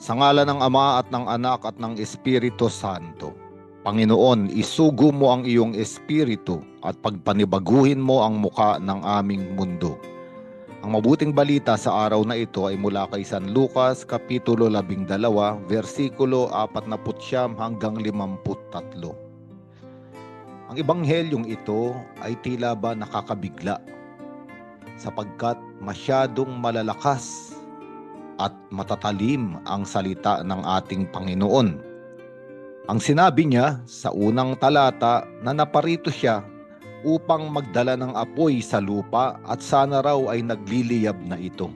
Sa ngala ng Ama at ng Anak at ng Espiritu Santo. Panginoon, isugo mo ang iyong espiritu at pagpanibaguhin mo ang muka ng aming mundo. Ang mabuting balita sa araw na ito ay mula kay San Lucas, Kapitulo 12, versikulo 49 hanggang 53. Ang ebanghelyong ito ay tila ba nakakabigla sapagkat masyadong malalakas at matatalim ang salita ng ating Panginoon. Ang sinabi niya sa unang talata na naparito siya upang magdala ng apoy sa lupa at sana raw ay nagliliyab na ito.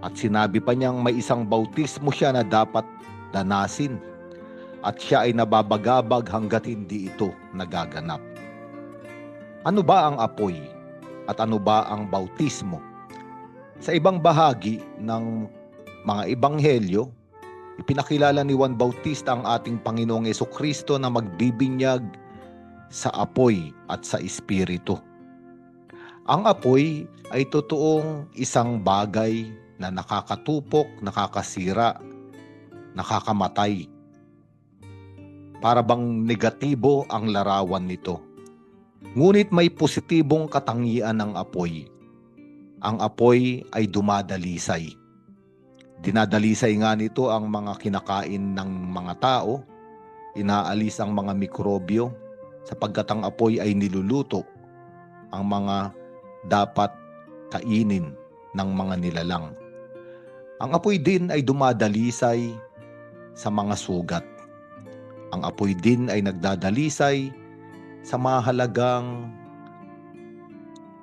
At sinabi pa niyang may isang bautismo siya na dapat danasin at siya ay nababagabag hanggat hindi ito nagaganap. Ano ba ang apoy at ano ba ang bautismo? Sa ibang bahagi ng mga ebanghelyo, ipinakilala ni Juan Bautista ang ating Panginoong Yeso Kristo na magbibinyag sa apoy at sa espiritu. Ang apoy ay totoong isang bagay na nakakatupok, nakakasira, nakakamatay. Para bang negatibo ang larawan nito. Ngunit may positibong katangian ng apoy. Ang apoy ay dumadalisay. Dinadalisay nga nito ang mga kinakain ng mga tao, inaalis ang mga mikrobyo, sapagkat ang apoy ay niluluto ang mga dapat kainin ng mga nilalang. Ang apoy din ay dumadalisay sa mga sugat. Ang apoy din ay nagdadalisay sa mahalagang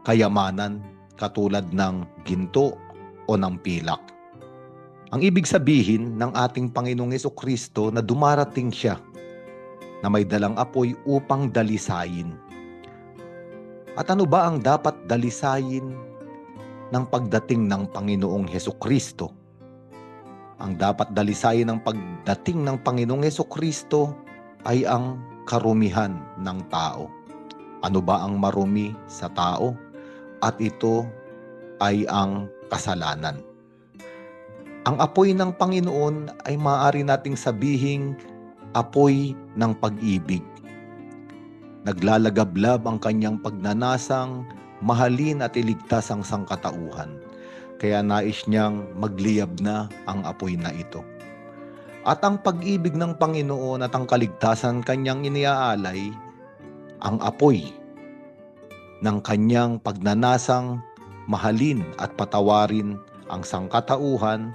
kayamanan katulad ng ginto o ng pilak. Ang ibig sabihin ng ating Panginoong Yeso Kristo na dumarating siya na may dalang apoy upang dalisayin. At ano ba ang dapat dalisayin ng pagdating ng Panginoong Heso Kristo? Ang dapat dalisayin ng pagdating ng Panginoong Heso Kristo ay ang karumihan ng tao. Ano ba ang marumi sa tao? At ito ay ang kasalanan. Ang apoy ng Panginoon ay maaari nating sabihing apoy ng pag-ibig. Naglalagablab ang kanyang pagnanasang mahalin at iligtas ang sangkatauhan. Kaya nais niyang magliyab na ang apoy na ito. At ang pag-ibig ng Panginoon at ang kaligtasan kanyang iniaalay, ang apoy ng kanyang pagnanasang mahalin at patawarin ang sangkatauhan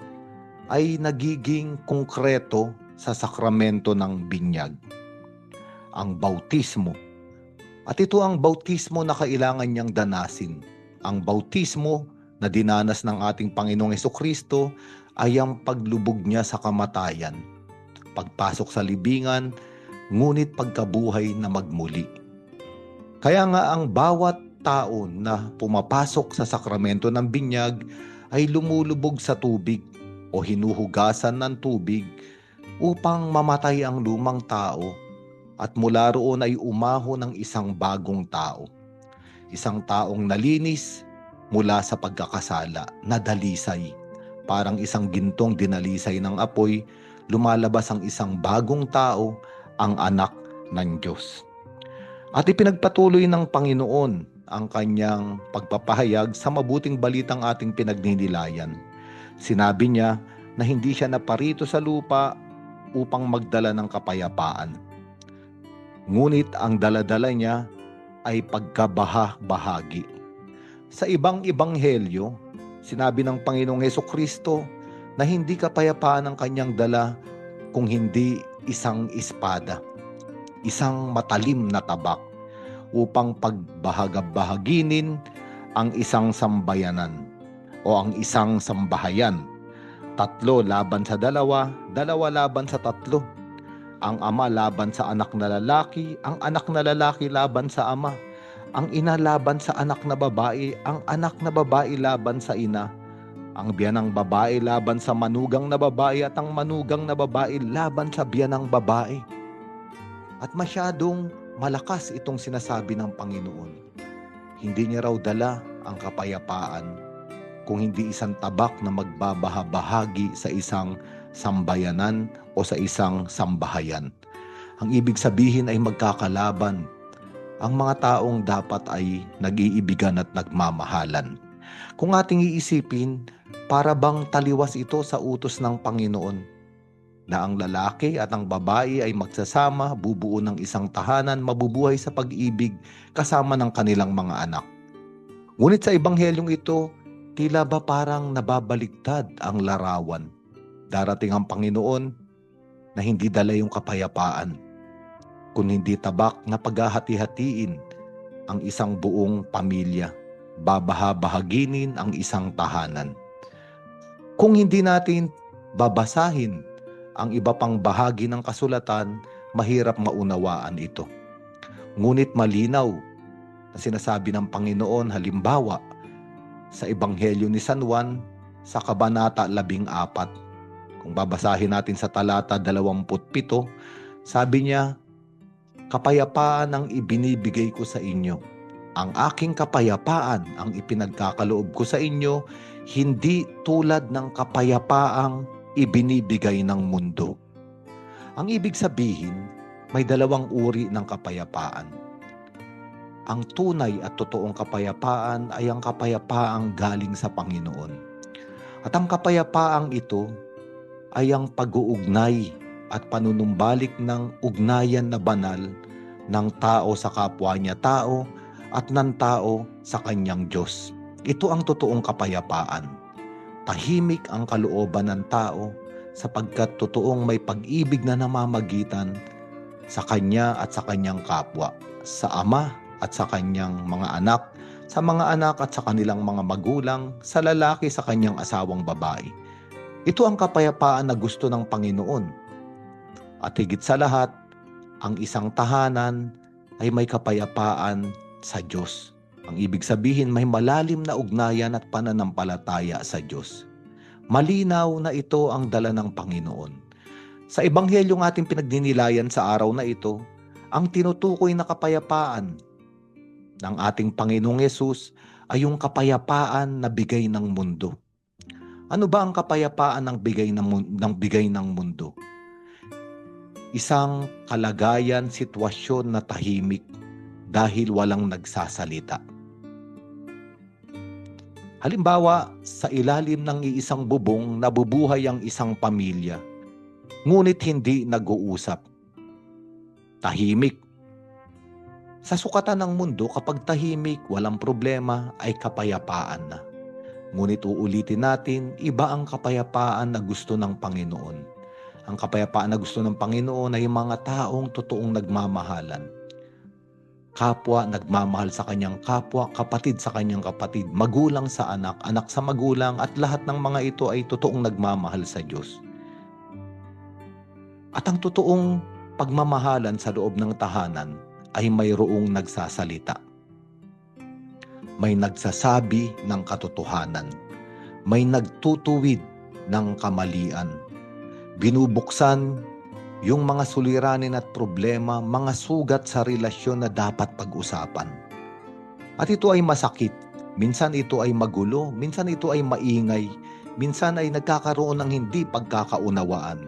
ay nagiging konkreto sa sakramento ng binyag, ang bautismo. At ito ang bautismo na kailangan niyang danasin. Ang bautismo na dinanas ng ating Panginoong Kristo ay ang paglubog niya sa kamatayan, pagpasok sa libingan, ngunit pagkabuhay na magmuli. Kaya nga ang bawat tao na pumapasok sa sakramento ng binyag ay lumulubog sa tubig o hinuhugasan ng tubig upang mamatay ang lumang tao at mula roon ay umaho ng isang bagong tao. Isang taong nalinis mula sa pagkakasala, nadalisay. Parang isang gintong dinalisay ng apoy, lumalabas ang isang bagong tao, ang anak ng Diyos. At ipinagpatuloy ng Panginoon ang kanyang pagpapahayag sa mabuting balitang ating pinagninilayan. Sinabi niya na hindi siya naparito sa lupa upang magdala ng kapayapaan. Ngunit ang daladala niya ay pagkabaha-bahagi. Sa ibang ibanghelyo, sinabi ng Panginoong Heso Kristo na hindi kapayapaan ang kanyang dala kung hindi isang espada, isang matalim na tabak upang pagbahagab-bahaginin ang isang sambayanan o ang isang sambahayan Tatlo laban sa dalawa, dalawa laban sa tatlo. Ang ama laban sa anak na lalaki, ang anak na lalaki laban sa ama. Ang ina laban sa anak na babae, ang anak na babae laban sa ina. Ang biyanang babae laban sa manugang na babae at ang manugang na babae laban sa biyanang babae. At masyadong malakas itong sinasabi ng Panginoon. Hindi niya raw dala ang kapayapaan kung hindi isang tabak na magbabahabahagi sa isang sambayanan o sa isang sambahayan. Ang ibig sabihin ay magkakalaban. Ang mga taong dapat ay nag-iibigan at nagmamahalan. Kung ating iisipin, para bang taliwas ito sa utos ng Panginoon na ang lalaki at ang babae ay magsasama, bubuo ng isang tahanan, mabubuhay sa pag-ibig kasama ng kanilang mga anak. Ngunit sa ebanghelyong ito, tila ba parang nababaligtad ang larawan. Darating ang Panginoon na hindi dala yung kapayapaan, kung hindi tabak na paghahati-hatiin ang isang buong pamilya, babaha-bahaginin ang isang tahanan. Kung hindi natin babasahin ang iba pang bahagi ng kasulatan, mahirap maunawaan ito. Ngunit malinaw na sinasabi ng Panginoon halimbawa sa Ebanghelyo ni San Juan sa Kabanata 14. Kung babasahin natin sa talata 27, sabi niya, Kapayapaan ang ibinibigay ko sa inyo. Ang aking kapayapaan ang ipinagkakaloob ko sa inyo, hindi tulad ng kapayapaang ibinibigay ng mundo. Ang ibig sabihin, may dalawang uri ng kapayapaan. Ang tunay at totoong kapayapaan ay ang kapayapaang galing sa Panginoon. At ang kapayapaang ito ay ang pag-uugnay at panunumbalik ng ugnayan na banal ng tao sa kapwa niya tao at ng tao sa kanyang Diyos. Ito ang totoong kapayapaan. Tahimik ang kalooban ng tao sapagkat totoong may pag-ibig na namamagitan sa kanya at sa kanyang kapwa, sa ama at sa kanyang mga anak, sa mga anak at sa kanilang mga magulang, sa lalaki sa kanyang asawang babae. Ito ang kapayapaan na gusto ng Panginoon at higit sa lahat, ang isang tahanan ay may kapayapaan sa Diyos. Ang ibig sabihin may malalim na ugnayan at pananampalataya sa Diyos. Malinaw na ito ang dala ng Panginoon. Sa ebanghelyong ating pinagdinilayan sa araw na ito, ang tinutukoy na kapayapaan ng ating Panginoong Yesus ay yung kapayapaan na bigay ng mundo. Ano ba ang kapayapaan ng bigay ng, ng bigay ng mundo? isang kalagayan, sitwasyon na tahimik dahil walang nagsasalita. Halimbawa, sa ilalim ng iisang bubong nabubuhay ang isang pamilya, ngunit hindi nag-uusap. Tahimik. Sa sukatan ng mundo, kapag tahimik, walang problema, ay kapayapaan na. Ngunit uulitin natin, iba ang kapayapaan na gusto ng Panginoon ang kapayapaan na gusto ng Panginoon ay yung mga taong totoong nagmamahalan. Kapwa nagmamahal sa kanyang kapwa, kapatid sa kanyang kapatid, magulang sa anak, anak sa magulang, at lahat ng mga ito ay totoong nagmamahal sa Diyos. At ang totoong pagmamahalan sa loob ng tahanan ay mayroong nagsasalita. May nagsasabi ng katotohanan. May nagtutuwid ng kamalian binubuksan yung mga suliranin at problema, mga sugat sa relasyon na dapat pag-usapan. At ito ay masakit. Minsan ito ay magulo, minsan ito ay maingay, minsan ay nagkakaroon ng hindi pagkakaunawaan.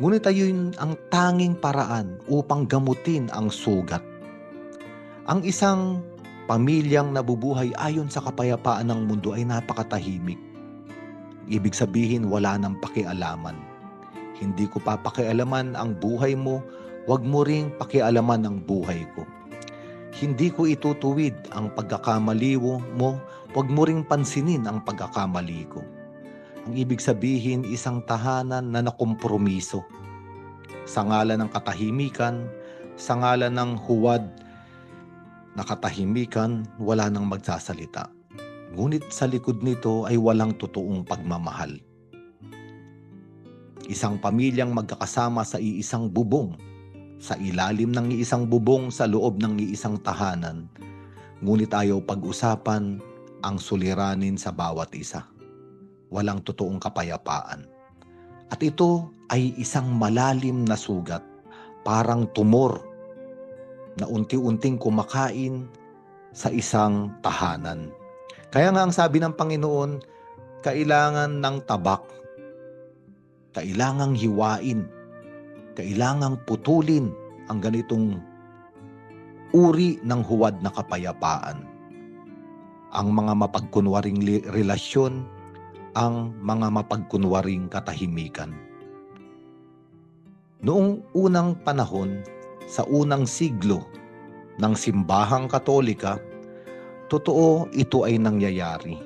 Ngunit ayun ang tanging paraan upang gamutin ang sugat. Ang isang pamilyang nabubuhay ayon sa kapayapaan ng mundo ay napakatahimik. Ibig sabihin wala nang pakialaman hindi ko papakialaman ang buhay mo, huwag mo ring pakialaman ang buhay ko. Hindi ko itutuwid ang pagkakamali mo, huwag mo ring pansinin ang pagkakamali ko. Ang ibig sabihin, isang tahanan na nakompromiso. Sa ngalan ng katahimikan, sa ngalan ng huwad na katahimikan, wala nang magsasalita. Ngunit sa likod nito ay walang totoong pagmamahal. Isang pamilyang magkakasama sa iisang bubong, sa ilalim ng iisang bubong sa loob ng iisang tahanan, ngunit ayaw pag-usapan ang suliranin sa bawat isa. Walang totoong kapayapaan. At ito ay isang malalim na sugat, parang tumor na unti-unting kumakain sa isang tahanan. Kaya nga ang sabi ng Panginoon, kailangan ng tabak kailangang hiwain, kailangang putulin ang ganitong uri ng huwad na kapayapaan. Ang mga mapagkunwaring relasyon, ang mga mapagkunwaring katahimikan. Noong unang panahon, sa unang siglo ng simbahang katolika, totoo ito ay nangyayari.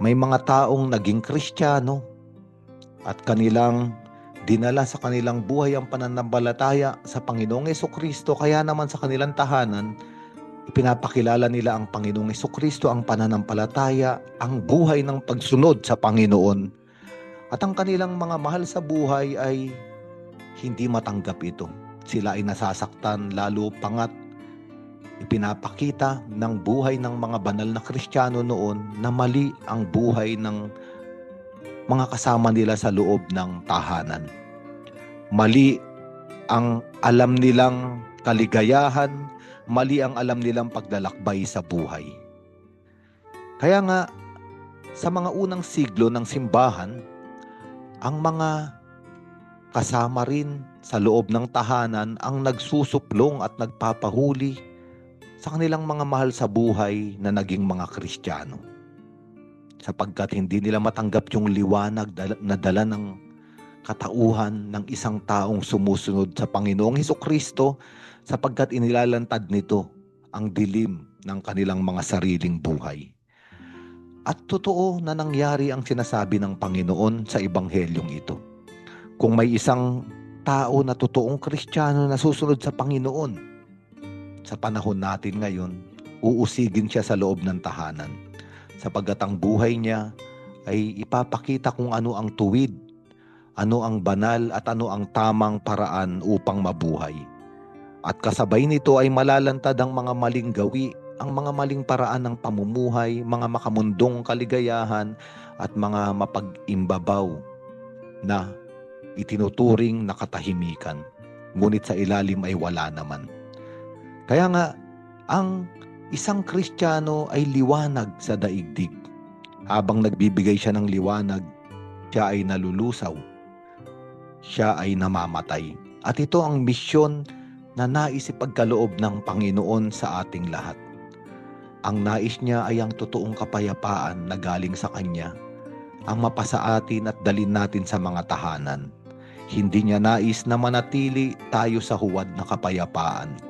May mga taong naging kristyano at kanilang dinala sa kanilang buhay ang pananampalataya sa Panginoong Kristo kaya naman sa kanilang tahanan ipinapakilala nila ang Panginoong Kristo ang pananampalataya, ang buhay ng pagsunod sa Panginoon. At ang kanilang mga mahal sa buhay ay hindi matanggap ito. Sila ay nasasaktan lalo pangat ipinapakita ng buhay ng mga banal na Kristiyano noon na mali ang buhay ng mga kasama nila sa loob ng tahanan. Mali ang alam nilang kaligayahan, mali ang alam nilang paglalakbay sa buhay. Kaya nga, sa mga unang siglo ng simbahan, ang mga kasama rin sa loob ng tahanan ang nagsusuplong at nagpapahuli sa kanilang mga mahal sa buhay na naging mga Kristiyano. Sapagkat hindi nila matanggap yung liwanag na dala ng katauhan ng isang taong sumusunod sa Panginoong Heso Kristo sapagkat inilalantad nito ang dilim ng kanilang mga sariling buhay. At totoo na nangyari ang sinasabi ng Panginoon sa Ebanghelyong ito. Kung may isang tao na totoong Kristiyano na susunod sa Panginoon, sa panahon natin ngayon, uusigin siya sa loob ng tahanan sapagkat ang buhay niya ay ipapakita kung ano ang tuwid, ano ang banal at ano ang tamang paraan upang mabuhay. At kasabay nito ay malalantad ang mga maling gawi, ang mga maling paraan ng pamumuhay, mga makamundong kaligayahan at mga mapag-imbabaw na itinuturing na katahimikan. Ngunit sa ilalim ay wala naman. Kaya nga, ang isang Kristiyano ay liwanag sa daigdig. Habang nagbibigay siya ng liwanag, siya ay nalulusaw. Siya ay namamatay. At ito ang misyon na nais ipagkaloob ng Panginoon sa ating lahat. Ang nais niya ay ang totoong kapayapaan na galing sa Kanya, ang mapasa atin at dalin natin sa mga tahanan. Hindi niya nais na manatili tayo sa huwad na kapayapaan.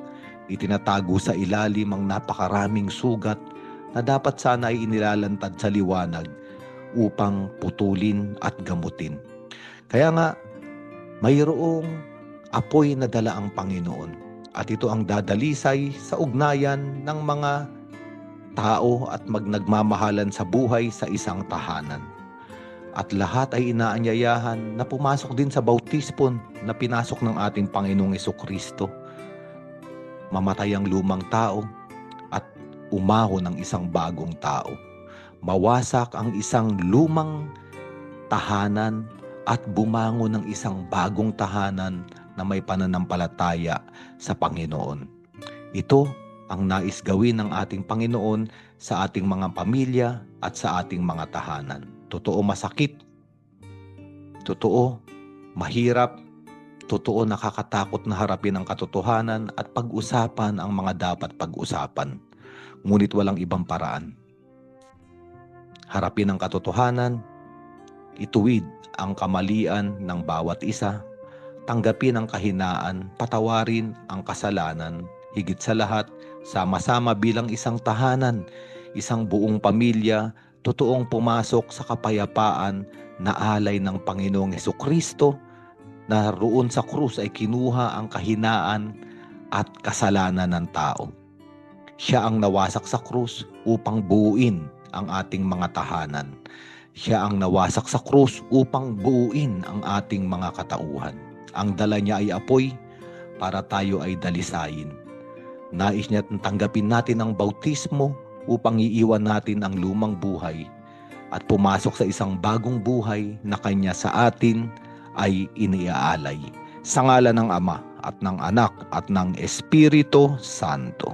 Itinatago sa ilalim ang napakaraming sugat na dapat sana ay inilalantad sa liwanag upang putulin at gamutin. Kaya nga, mayroong apoy na dala ang Panginoon. At ito ang dadalisay sa ugnayan ng mga tao at magnagmamahalan sa buhay sa isang tahanan. At lahat ay inaanyayahan na pumasok din sa bautismo na pinasok ng ating Panginoong Kristo. Mamatay ang lumang tao at umahon ang isang bagong tao. Mawasak ang isang lumang tahanan at bumangon ng isang bagong tahanan na may pananampalataya sa Panginoon. Ito ang nais gawin ng ating Panginoon sa ating mga pamilya at sa ating mga tahanan. Totoo masakit. Totoo mahirap. Totoo nakakatakot na harapin ang katotohanan at pag-usapan ang mga dapat pag-usapan. Ngunit walang ibang paraan. Harapin ang katotohanan, ituwid ang kamalian ng bawat isa, tanggapin ang kahinaan, patawarin ang kasalanan, higit sa lahat, sama-sama bilang isang tahanan, isang buong pamilya, totoong pumasok sa kapayapaan na alay ng Panginoong Heso Kristo na roon sa krus ay kinuha ang kahinaan at kasalanan ng tao. Siya ang nawasak sa krus upang buuin ang ating mga tahanan. Siya ang nawasak sa krus upang buuin ang ating mga katauhan. Ang dala niya ay apoy para tayo ay dalisayin. Nais niya tanggapin natin ang bautismo upang iiwan natin ang lumang buhay at pumasok sa isang bagong buhay na kanya sa atin ay iniaalay. Sa ngala ng Ama at ng Anak at ng Espiritu Santo.